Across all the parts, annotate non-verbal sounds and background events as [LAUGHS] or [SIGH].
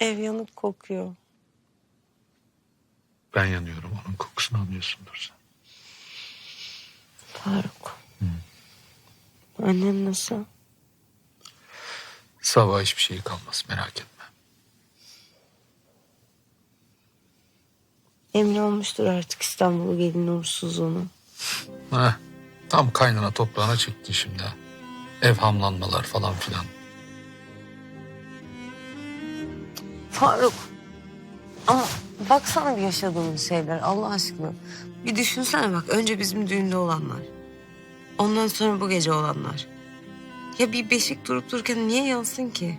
Ev yanık kokuyor. Ben yanıyorum. Onun kokusunu alıyorsundur sen. Faruk. Annen nasıl? Sabah hiçbir şey kalmaz merak etme. Emin olmuştur artık İstanbul'a gelin uğursuzluğuna. Heh, tam kaynana toprağına çekti şimdi. ha. Ev hamlanmalar falan filan. Faruk. Ama baksana bir yaşadığımız şeyler Allah aşkına. Bir düşünsene bak önce bizim düğünde olanlar. Ondan sonra bu gece olanlar. Ya bir beşik durup dururken niye yansın ki?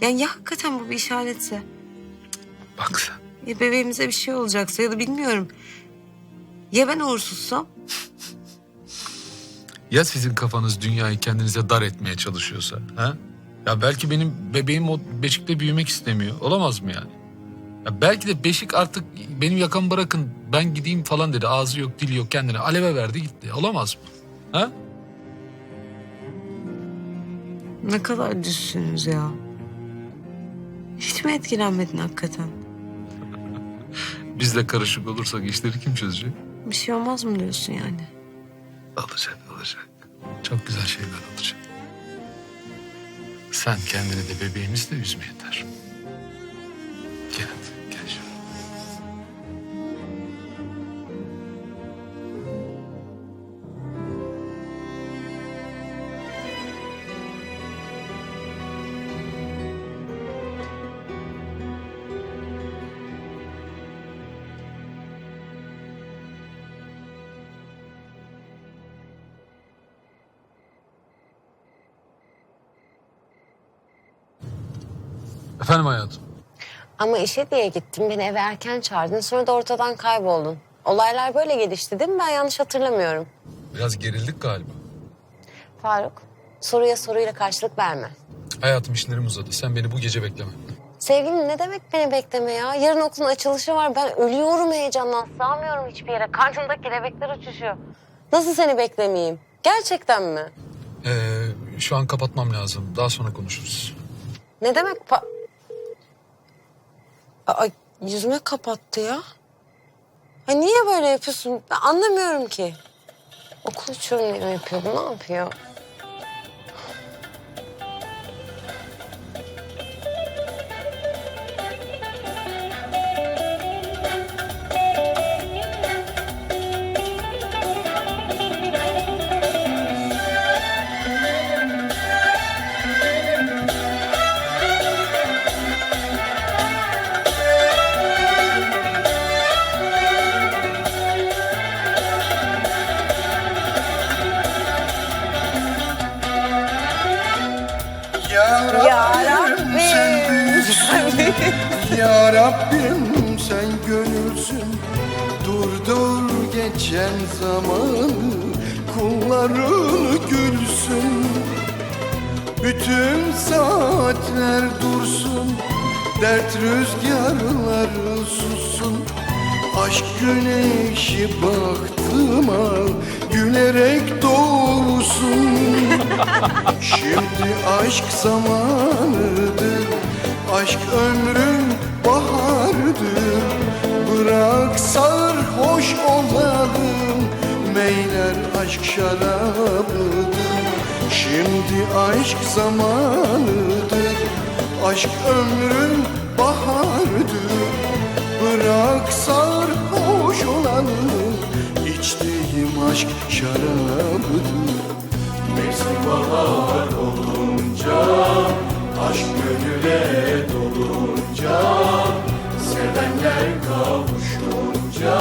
Yani ya hakikaten bu bir işaretse? Bak sen. Ya bebeğimize bir şey olacaksa ya da bilmiyorum. Ya ben uğursuzsam? Ya sizin kafanız dünyayı kendinize dar etmeye çalışıyorsa? Ha? Ya belki benim bebeğim o beşikte büyümek istemiyor. Olamaz mı yani? Ya belki de beşik artık benim yakamı bırakın ben gideyim falan dedi. Ağzı yok dili yok kendine aleve verdi gitti. Olamaz mı? Ha? Ne kadar düşsünüz ya. Hiç mi etkilenmedin hakikaten? [LAUGHS] Bizle karışık olursak işleri kim çözecek? Bir şey olmaz mı diyorsun yani? Alacak alacak. Çok güzel şeyler alacak. Sen kendini de bebeğimizi de üzme yeter. Gel hadi Efendim hayatım. Ama işe diye gittin. Beni eve erken çağırdın. Sonra da ortadan kayboldun. Olaylar böyle gelişti değil mi? Ben yanlış hatırlamıyorum. Biraz gerildik galiba. Faruk, soruya soruyla karşılık verme. Hayatım işlerim uzadı. Sen beni bu gece bekleme. Sevgilim ne demek beni bekleme ya? Yarın okulun açılışı var. Ben ölüyorum heyecandan. Sığamıyorum hiçbir yere. Karnımda kelebekler uçuşuyor. Nasıl seni beklemeyeyim? Gerçekten mi? Ee, şu an kapatmam lazım. Daha sonra konuşuruz. Ne demek pa... Aa, yüzüme kapattı ya. Ha, niye böyle yapıyorsun? Ben anlamıyorum ki. Okul diye mi yapıyor? Ne yapıyor? Ya Rabbim, sen Ya Rabbim sen gönülsün. Durdur geçen zamanı Kulların gülsün. Bütün saatler dursun Dert rüzgarları sussun Aşk güneşi baktıma Gülerek doğsun [LAUGHS] Şimdi aşk zamanıdır Aşk ömrün bahardır Bırak sarhoş olalım Meyler aşk şarabıdır. Şimdi aşk zamanıdır Aşk ömrün bahardır Bırak sarhoş olalım İçtiğim aşk şarabıdır. Mevsim bahar olunca Aşk gönüle dolunca Sevenler kavuşunca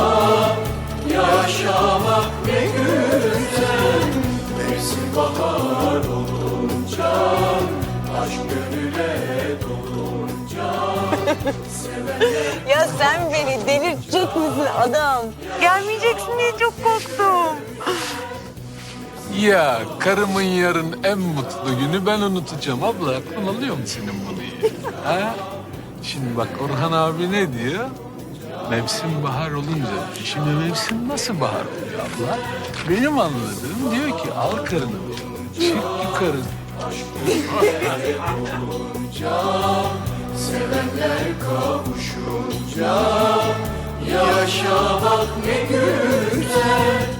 Yaşamak ne güzel. Mevsim bahar olunca Aşk gönüle dolunca [LAUGHS] Ya sen beni delirtecek misin adam? Gelmeyeceksin diye çok korktum. Ya karımın yarın en mutlu günü ben unutacağım abla. Aklın alıyor mu senin bunu ya? Ha? Şimdi bak Orhan abi ne diyor? Mevsim bahar olunca. Şimdi mevsim nasıl bahar oluyor abla? Benim anladığım diyor ki al karını çık yukarı aşk olunca Sevenler kavuşunca Yaşamak ne güzel.